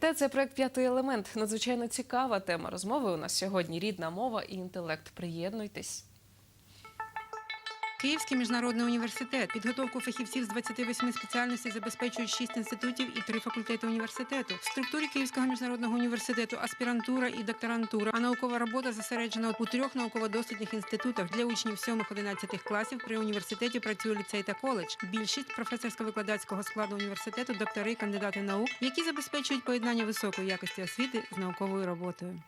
Вітаю, це проект П'ятий елемент. Надзвичайно цікава тема розмови. У нас сьогодні рідна мова і інтелект. Приєднуйтесь. Київський міжнародний університет. Підготовку фахівців з 28 спеціальностей забезпечують 6 інститутів і 3 факультети університету. В структурі Київського міжнародного університету аспірантура і докторантура, а наукова робота зосереджена у трьох науково-дослідних інститутах для учнів 7-11 класів. При університеті працює ліцей та коледж. Більшість професорсько-викладацького складу університету, доктори, кандидати наук, які забезпечують поєднання високої якості освіти з науковою роботою.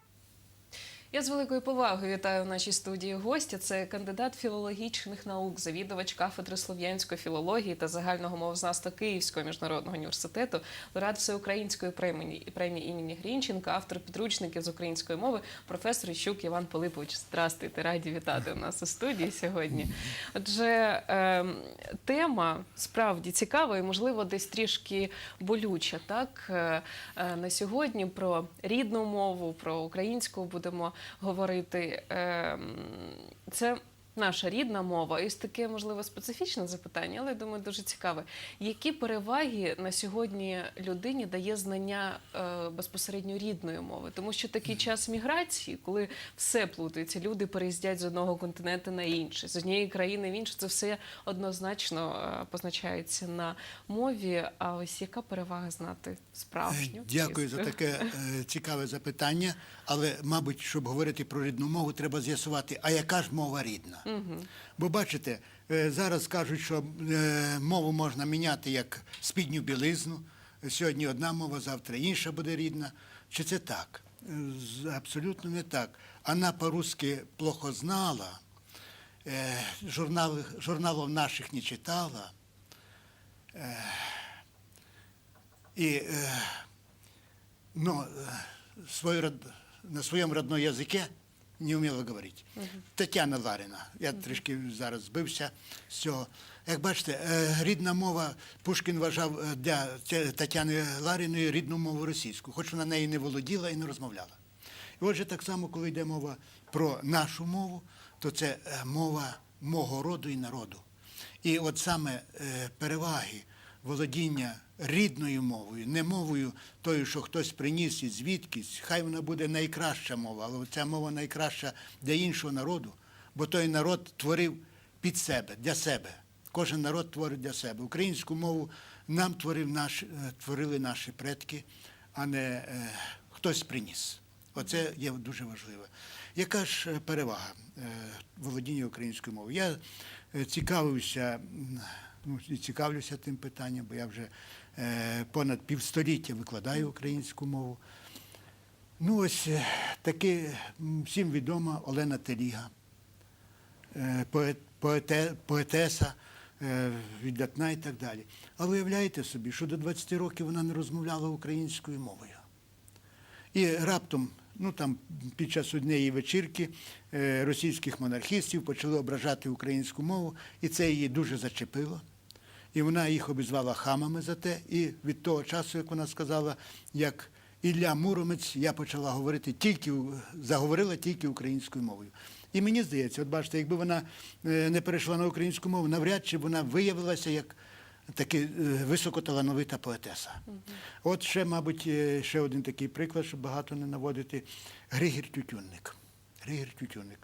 Я з великою повагою вітаю в нашій студії гостя. Це кандидат філологічних наук, завідувач кафедри слов'янської філології та загального мовознавства Київського міжнародного університету, лауреат всеукраїнської премії, премії імені Грінченка, автор підручників з української мови, професор Іщук Іван Пилипович. Здравствуйте, раді вітати у нас у студії сьогодні. Отже, ем, тема справді цікава і, можливо, десь трішки болюча. Так Е, е, на сьогодні про рідну мову, про українську будемо говорити. Ем, Це наша рідна мова, і таке можливо специфічне запитання, але я думаю, дуже цікаве. Які переваги на сьогодні людині дає знання е, безпосередньо рідної мови? Тому що такий час міграції, коли все плутається, люди переїздять з одного континенту на інший, з однієї країни в іншу, це все однозначно е, позначається на мові. А ось яка перевага знати справжню? Дякую за таке е, цікаве запитання. Але, мабуть, щоб говорити про рідну мову, треба з'ясувати, а яка ж мова рідна? Бо бачите, е, зараз кажуть, що е, мову можна міняти як спідню білизну. Сьогодні одна мова, завтра інша буде рідна. Чи це так? Е, Абсолютно не так. Она по-русски плохо знала, журнали, журналів наших не читала. И но э, свой род- на своєму родном язике не вміла говорити. Тетяна Ларіна. Я трішки зараз збився з цього. Як бачите, е, рідна мова Пушкін вважав е, для Тетяни Ларіної рідну мову російську, хоч вона нею не володіла і не розмовляла. І отже, так само, коли йде мова про нашу мову, то це е, мова мого роду і народу. І от саме переваги володіння рідною мовою, не мовою тою, що хтось приніс і звідкись, хай вона буде найкраща мова, але ця мова найкраща для іншого народу, бо той народ творив під себе, для себе. Кожен народ творить для себе. Українську мову нам творив наш, е, творили наші предки, а не е, хтось приніс. Оце є дуже важливо. Яка ж е, перевага е, володіння українською мовою? Я цікавився, м, ну, і цікавлюся тим питанням, бо я вже е, понад півстоліття викладаю українську мову. Ну, ось е, таки всім відома Олена Теліга, е, поет, поете, поетеса, віддатна і так далі. А виявляєте собі, що до 20 років вона не розмовляла українською мовою. І раптом, ну там під час однієї вечірки російських монархістів почали ображати українську мову, і це її дуже зачепило. І вона їх обізвала хамами за те. І від того часу, як вона сказала, як Ілля Муромець, я почала говорити тільки заговорила тільки українською мовою. І мені здається, от бачите, якби вона е, не перейшла на українську мову, навряд чи вона виявилася як таки е, високоталановита поетеса. От ще, мабуть, е, ще один такий приклад, щоб багато не наводити. Григір Тютюнник. Григір Тютюнник.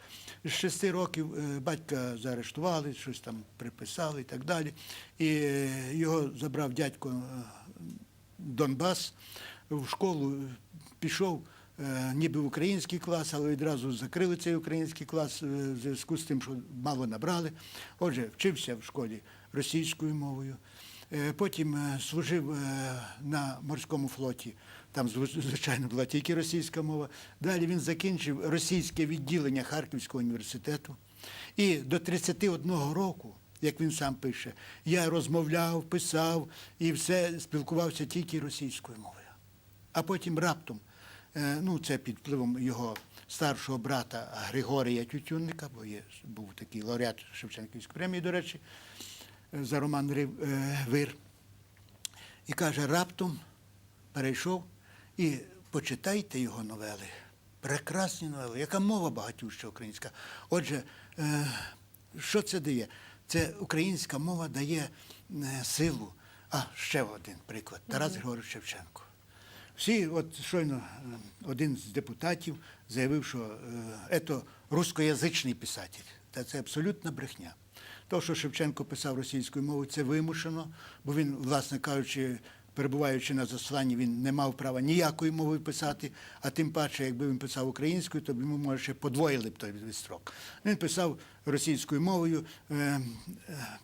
З шести років е, батька заарештували, щось там приписали і так далі. І е, його забрав дядько е, Донбас в школу пішов. Ніби в український клас, але відразу закрили цей український клас в зв'язку з тим, що мало набрали. Отже, вчився в школі російською мовою. Потім служив на морському флоті. Там, звичайно, була тільки російська мова. Далі він закінчив російське відділення Харківського університету. І до 31 року, як він сам пише, я розмовляв, писав і все спілкувався тільки російською мовою. А потім раптом, е, ну це під впливом його старшого брата Григорія Тютюнника, бо є, був такий лауреат Шевченківської премії, до речі, е, за роман е, Вир. І каже, раптом перейшов і почитайте його новели. Прекрасні новели. Яка мова багатюща українська. Отже, е, що це дає? Це українська мова дає е, силу. А ще один приклад. Тарас Григорович Шевченко. Всі, от щойно е, один з депутатів заявив, що це рускоязичний писатель. Та це абсолютна брехня. То, що Шевченко писав російською мовою, це вимушено, бо він, власне кажучи, перебуваючи на засланні, він не мав права ніякої мови писати, а тим паче, якби він писав українською, то б йому, може, ще подвоїли б той відстрок. Він писав російською мовою, е, е,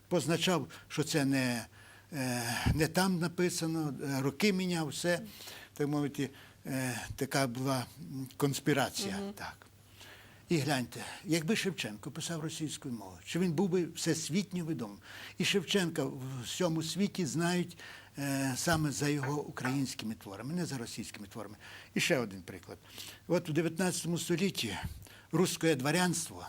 позначав, що це не, е, не там написано, роки міняв, все, так мовити, така була конспірація. Так. І гляньте, якби Шевченко писав російською мовою, чи він був би всесвітньо відомим. І Шевченка в всьому світі знають саме за його українськими творами, не за російськими творами. І ще один приклад. От у 19 столітті русське дворянство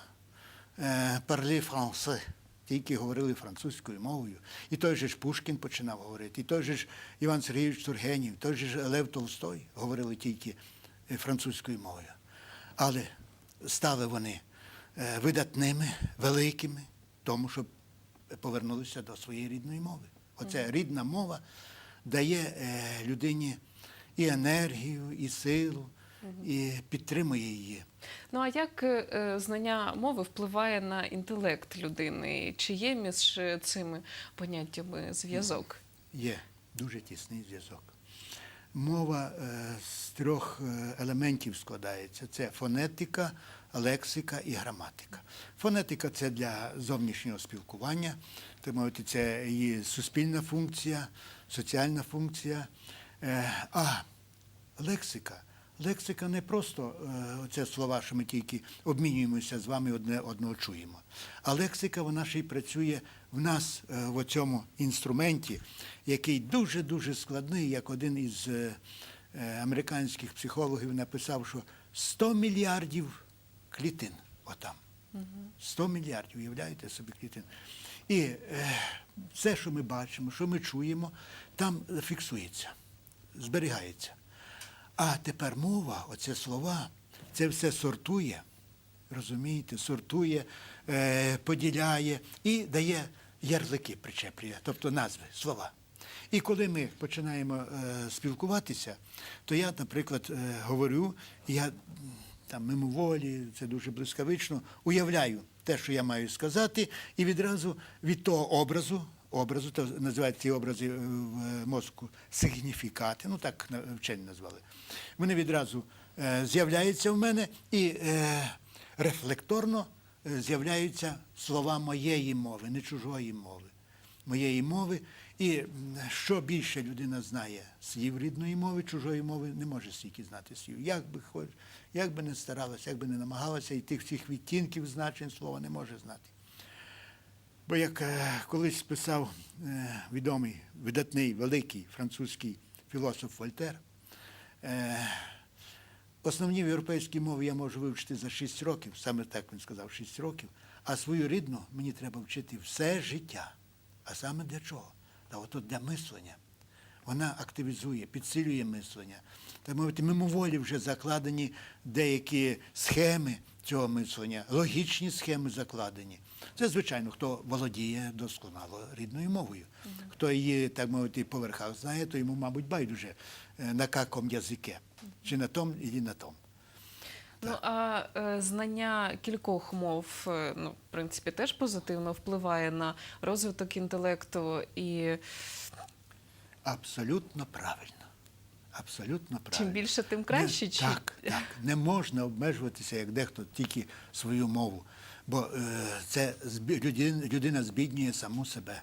е, «parler français», тільки говорили французькою мовою. І той же ж Пушкін починав говорити, і той же ж Іван Сергійович Тургенів, той же ж Лев Толстой говорили тільки е, французькою мовою. Але стали вони е, видатними, великими, тому що повернулися до своєї рідної мови. Оця рідна мова дає е, людині і енергію, і силу, і підтримує її. Ну а як е, знання мови впливає на інтелект людини? Чи є між е, цими поняттями зв'язок? Є дуже тісний зв'язок. Мова е, з трьох е, елементів складається: це фонетика, лексика і граматика. Фонетика це для зовнішнього спілкування, мовити, це її суспільна функція, соціальна функція. Е, А лексика. Лексика не просто е, оце слова, що ми тільки обмінюємося з вами одне одного чуємо. А лексика вона ще й працює в нас е, в цьому інструменті, який дуже-дуже складний, як один із американських психологів написав, що 100 мільярдів клітин отам. 100 мільярдів, уявляєте собі клітин. І е, все, що ми бачимо, що ми чуємо, там фіксується, зберігається. А тепер мова, оце слова, це все сортує, розумієте, сортує, е, поділяє і дає ярлики, причеплює, тобто назви, слова. І коли ми починаємо е, спілкуватися, то я, наприклад, е, говорю, я там мимоволі, це дуже блискавично, уявляю те, що я маю сказати, і відразу від того образу, образу, то називають ці образи е, в е, мозку сигніфікати, ну так вчені назвали. Вони відразу е, з'являються в мене і е, рефлекторно е, з'являються слова моєї мови, не чужої мови. Моєї мови. І що більше людина знає слів рідної мови, чужої мови не може стільки знати слів. Як би, хоч, як би не старалася, як би не намагалася, і тих всіх відтінків значень слова не може знати. Бо як е, колись писав е, відомий, видатний, великий французький філософ Вольтер, е, основні європейські мови я можу вивчити за 6 років, саме так він сказав, 6 років, а свою рідну мені треба вчити все життя. А саме для чого? Та от для мислення. Вона активізує, підсилює мислення. Так мовити, мимоволі вже закладені деякі схеми цього мислення, логічні схеми закладені. Це, звичайно, хто володіє досконало рідною мовою. Хто її, так мовити, по верхах знає, то йому, мабуть, байдуже е, на каком язике. Чи на том, і на том. Ну а е, знання кількох мов, е, ну, в принципі, теж позитивно впливає на розвиток інтелекту і Абсолютно правильно. Абсолютно правильно. чим більше, тим краще. Не, чи... Так, так. Не можна обмежуватися, як дехто, тільки свою мову. Бо е, це збі- людина, людина збіднює саму себе.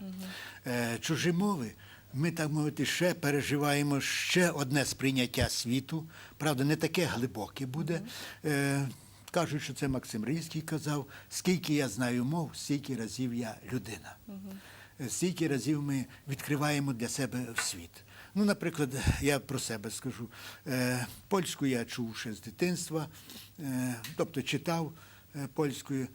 Е, чужі мови. Ми, так мовити, ще переживаємо ще одне сприйняття світу. Правда, не таке глибоке буде. Е, кажуть, що це Максим Рильський казав, скільки я знаю мов, стільки разів я людина. Е, Стільки разів ми відкриваємо для себе світ. Ну, наприклад, я про себе скажу. Е, Польську я чув ще з дитинства, е, тобто читав польською,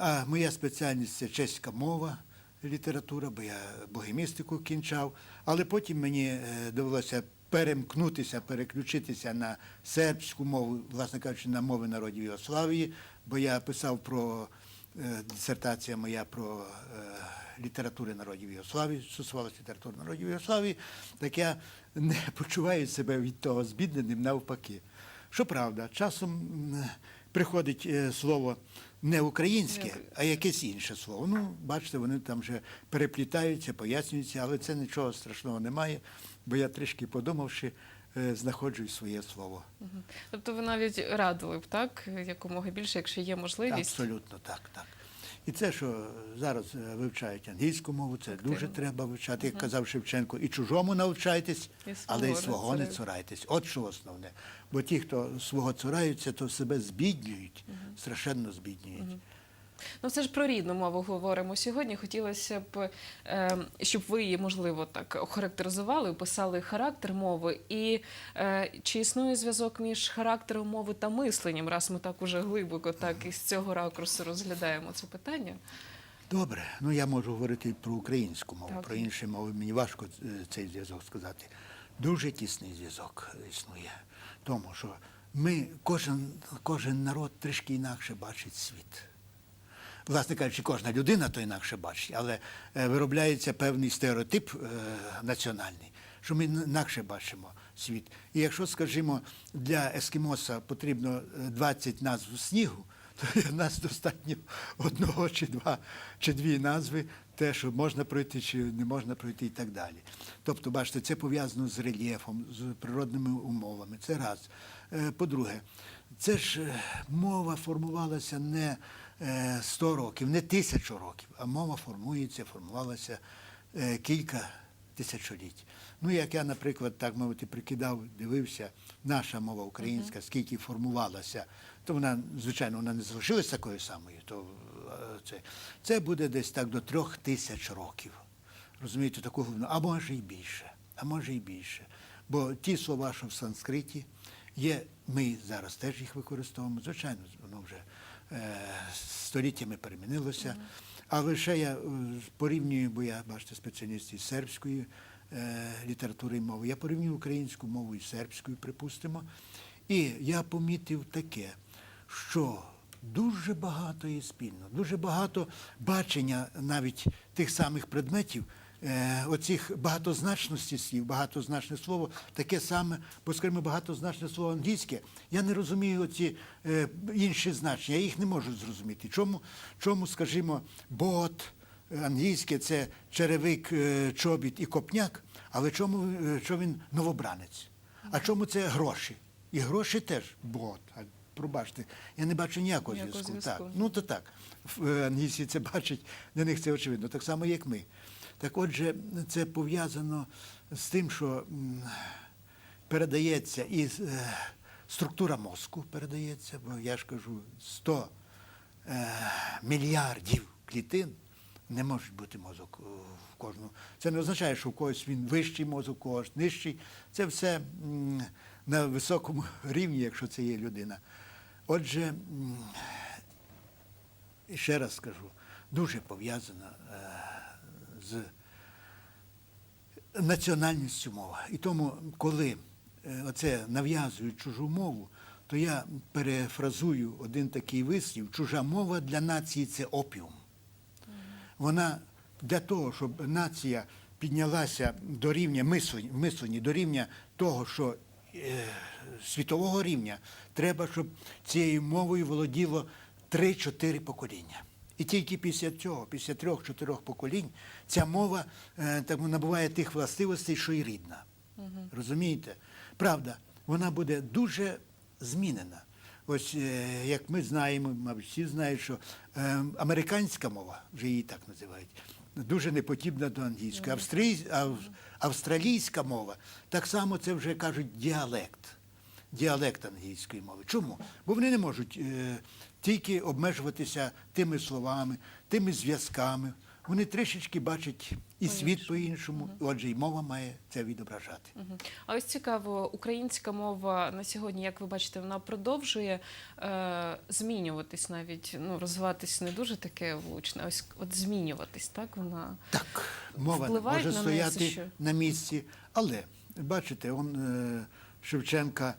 а моя спеціальність це чеська мова, література, бо я богемістику кінчав, але потім мені е, довелося перемкнутися, переключитися на сербську мову, власне кажучи, на мови народів Югославії, бо я писав про е, дисертація моя про е, літератури народів Югославії, стосувалося літератури народів Югославії, так я не почуваю себе від того збідненим навпаки. Щоправда, часом приходить слово не українське, а якесь інше слово. Ну, бачите, вони там вже переплітаються, пояснюються, але це нічого страшного немає, бо я трішки подумавши, е, знаходжу своє слово. Тобто ви навіть радили б так, якомога більше, якщо є можливість. Абсолютно так, так. І це, що зараз е, вивчають англійську мову, це Активно. дуже треба вивчати. Як казав Шевченко, і чужому навчайтесь, І але й свого не цурайтесь. От що основне. Бо ті, хто свого цураються, то себе збіднюють, страшенно збіднюють. Ну, це ж про рідну мову говоримо сьогодні. Хотілося б, е, щоб ви її, можливо, так охарактеризували, описали характер мови. І е, чи існує зв'язок між характером мови та мисленням, раз ми так уже глибоко так із цього ракурсу розглядаємо це питання? Добре, ну я можу говорити про українську мову, Так. про інші мови мені важко е, цей зв'язок сказати. Дуже тісний зв'язок існує. Тому що ми, кожен, кожен народ трішки інакше бачить світ. Власне кажучи, кожна людина то інакше бачить, але е, виробляється певний стереотип е, національний, що ми інакше бачимо світ. І якщо, скажімо, для ескімоса потрібно е, 20 назв снігу, то в нас достатньо одного чи два чи дві назви, те, що можна пройти чи не можна пройти і так далі. Тобто, бачите, це пов'язано з рельєфом, з природними умовами. Це раз. Е, По-друге, це ж е, мова формувалася не е, 100 років, не тисячу років, а мова формується, формувалася е, кілька тисячоліть. Ну, як я, наприклад, так мовити, прикидав, дивився, наша мова українська, скільки формувалася, то вона, звичайно, вона не залишилась такою самою. То, е, це, це буде десь так до трьох тисяч років. Розумієте, таку глибину, а може і більше, а може і більше. Бо ті слова, що в санскриті, є, ми зараз теж їх використовуємо. Звичайно, воно вже е, століттями перемінилося. Але ще я е, порівнюю, бо я, бачите, спеціаліст із сербської е, літератури і мови. Я порівнюю українську мову із сербською, припустимо. І я помітив таке, що дуже багато є спільно, дуже багато бачення навіть тих самих предметів, е, оцих багатозначності слів, багатозначне слово, таке саме, бо скажімо, багатозначне слово англійське. Я не розумію оці е, інші значення, я їх не можу зрозуміти. Чому, чому скажімо, бот, е, англійське це черевик, е, чобіт і копняк, але чому е, що він новобранець? А чому це гроші? І гроші теж бот. Пробачте, я не бачу ніякого Ніякого зв'язку. зв'язку. Так. Ну то так. В- е, Англійці це бачать, для них це очевидно, так само, як ми. Так отже, це пов'язано з тим, що передається і е, структура мозку передається, бо я ж кажу, 100 е, мільярдів клітин не може бути мозок е, в кожному. Це не означає, що у когось він вищий мозок, у когось нижчий. Це все на високому рівні, якщо це є людина. Отже, ще раз скажу, дуже пов'язана е, національністю мова. І тому, коли е, оце нав'язують чужу мову, то я перефразую один такий вислів: чужа мова для нації це опіум. Вона для того, щоб нація піднялася до рівня мислення, до рівня того, що е, світового рівня, треба, щоб цією мовою володіло 3-4 покоління. І тільки після цього, після трьох-чотирьох поколінь, ця мова е, так, набуває тих властивостей, що й рідна. Розумієте? Правда, вона буде дуже змінена. Ось е, як ми знаємо, мабуть, всі знають, що е, американська мова, вже її так називають, дуже не подібна до англійської. Австралійська мова, так само це вже кажуть діалект. Діалект англійської мови. Чому? Бо вони не можуть тільки обмежуватися тими словами, тими зв'язками. Вони трішечки бачать і світ по-іншому, отже, і мова має це відображати. Мгм. А ось цікаво, українська мова на сьогодні, як ви бачите, вона продовжує е, змінюватись навіть, ну, розвиватись не дуже таке влучне, ось от змінюватись, так вона. Так, мова не Впливають може на стояти на місці. Але бачите, он е, Шевченка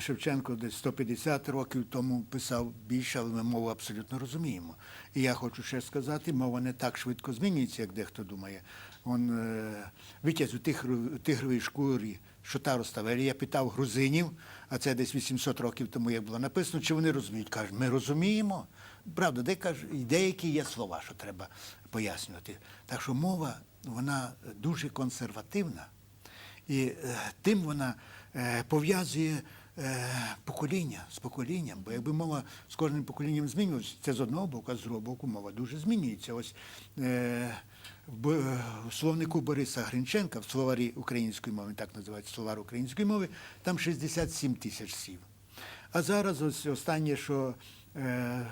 Шевченко десь 150 років тому писав більше, але ми мову абсолютно розуміємо. І я хочу ще сказати, мова не так швидко змінюється, як дехто думає. Он е, витязь у тигровій шкурі Шота Ставелі. Я питав грузинів, а це десь 800 років тому, як було написано, чи вони розуміють. Кажуть, ми розуміємо. Правда, де деякі є слова, що треба пояснювати. Так що мова, вона дуже консервативна. І е, тим вона пов'язує е, покоління з поколінням. Бо якби мова з кожним поколінням змінювалася, це з одного боку, а з другого боку мова дуже змінюється. Ось е, в, словнику Бориса Гринченка, в словарі української мови, так називається словар української мови, там 67 тисяч слів. А зараз ось останнє, що е,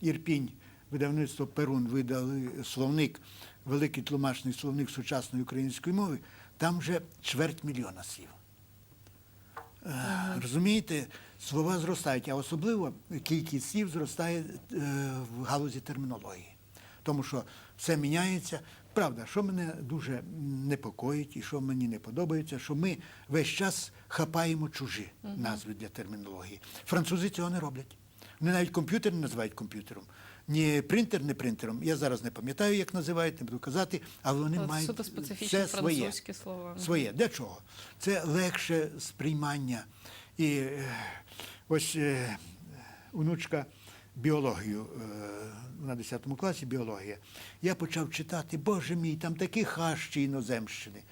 Ірпінь, видавництво Перун видали словник, великий тлумачний словник сучасної української мови, там вже чверть мільйона слів. Розумієте, слова зростають, а особливо кількість слів зростає е, в галузі термінології. Тому що все міняється. Правда, що мене дуже непокоїть і що мені не подобається, що ми весь час хапаємо чужі назви для термінології. Французи цього не роблять. Вони навіть комп'ютер не називають комп'ютером. Ні принтер, не принтером. Я зараз не пам'ятаю, як називають, не буду казати, але вони От мають все своє. слова. Своє. Для чого? Це легше сприймання. І е, ось е, онучка біологію е, на 10 класі біологія. Я почав читати, Боже мій, там такі хащі іноземщини.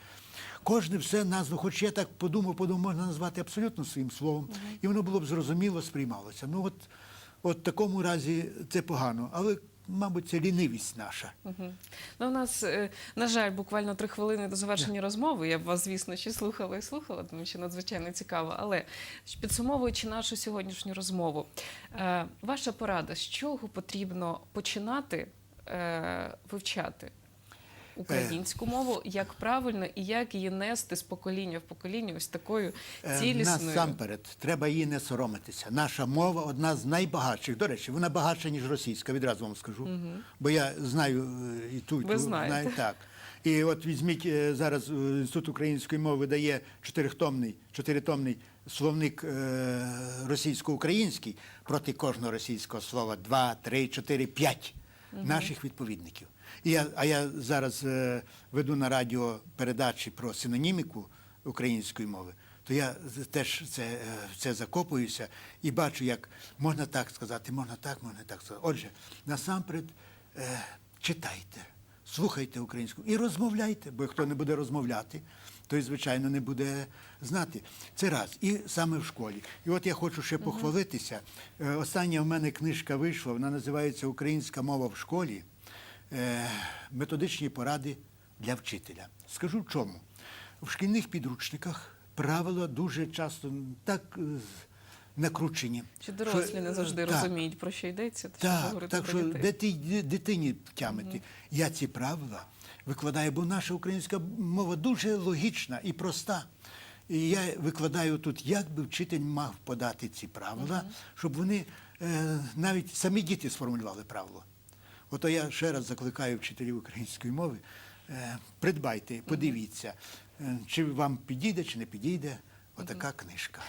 Кожне все назву, хоч я так подумав, подумав, можна назвати абсолютно своїм словом, і воно було б зрозуміло, сприймалося. Ну от, от в такому разі це погано, але, мабуть, це лінивість наша. Угу. Ну, у нас, е, на жаль, буквально три хвилини до завершення розмови. Я б вас, звісно, ще слухала і слухала, тому що надзвичайно цікаво. Але підсумовуючи нашу сьогоднішню розмову, е, ваша порада, з чого потрібно починати е, вивчати? Українську мову, як правильно і як її нести з покоління в покоління ось такою Е, цілісною. Насамперед, треба її не соромитися. Наша мова одна з найбагатших. До речі, вона багатша, ніж російська, відразу вам скажу. Бо я знаю е, і ту, і ту, знаю так. І от візьміть е, зараз е, Інститут української мови видає чотиритомний, чотиритомний словник е, російсько-український проти кожного російського слова два, три, чотири, п'ять наших відповідників. І я, а я зараз е, веду на радіо передачі про синоніміку української мови, то я теж це, е, це закопуюся і бачу, як можна так сказати, можна так, можна так сказати. Отже, насамперед е, читайте, слухайте українську і розмовляйте, бо хто не буде розмовляти, той, звичайно, не буде знати. Це раз. І саме в школі. І от я хочу ще похвалитися. Е, Остання в мене книжка вийшла, вона називається Українська мова в школі. Е, Методичні поради для вчителя. Скажу в чому. В шкільних підручниках правила дуже часто так е, накручені. Чи дорослі що, не завжди так, розуміють, про що йдеться, що так, говорити так що ти дитині втямити? Я ці правила викладаю, бо наша українська мова дуже логічна і проста. І я викладаю тут, як би вчитель мав подати ці правила, щоб вони е, навіть самі діти сформулювали правило. Ото я ще раз закликаю вчителів української мови. Е, придбайте, подивіться, е, чи вам підійде, чи не підійде отака книжка.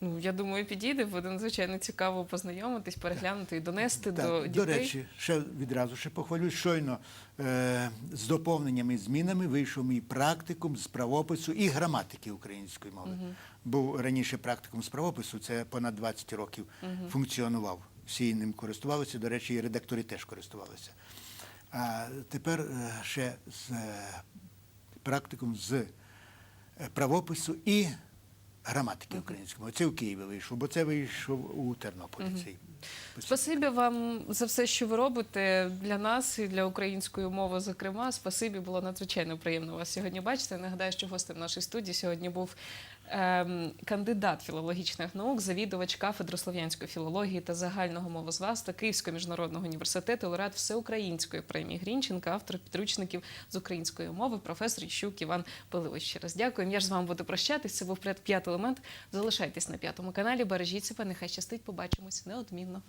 Ну, я думаю, підійде, буде надзвичайно цікаво познайомитись, переглянути і донести Так, до до, речі, ще відразу ще похвалюсь, щойно е, з доповненнями і змінами вийшов мій практикум з правопису і граматики української мови. Був раніше практикум з правопису, це понад 20 років функціонував. Всі ним користувалися, до речі, і редактори теж користувалися. А тепер е, ще з е, практикум з е, правопису і граматики української мови. Це в Києві вийшов, бо це вийшов у Тернополі. цей Спасибі вам за все, що ви робите для нас і для української мови. Зокрема, спасибі було надзвичайно приємно вас сьогодні бачити. Нагадаю, що гостем нашої студії сьогодні був кандидат філологічних наук, завідувач кафедри слов'янської філології та загального мовознавства Київського міжнародного університету, лауреат всеукраїнської премії Грінченка, автор підручників з української мови, професор Іщук Іван Пилович. Ще раз дякую. Я ж з вами буду прощатись. Це був п'ятий елемент. Залишайтесь на п'ятому каналі. Бережіть себе. Нехай щастить. Побачимось неодмінно.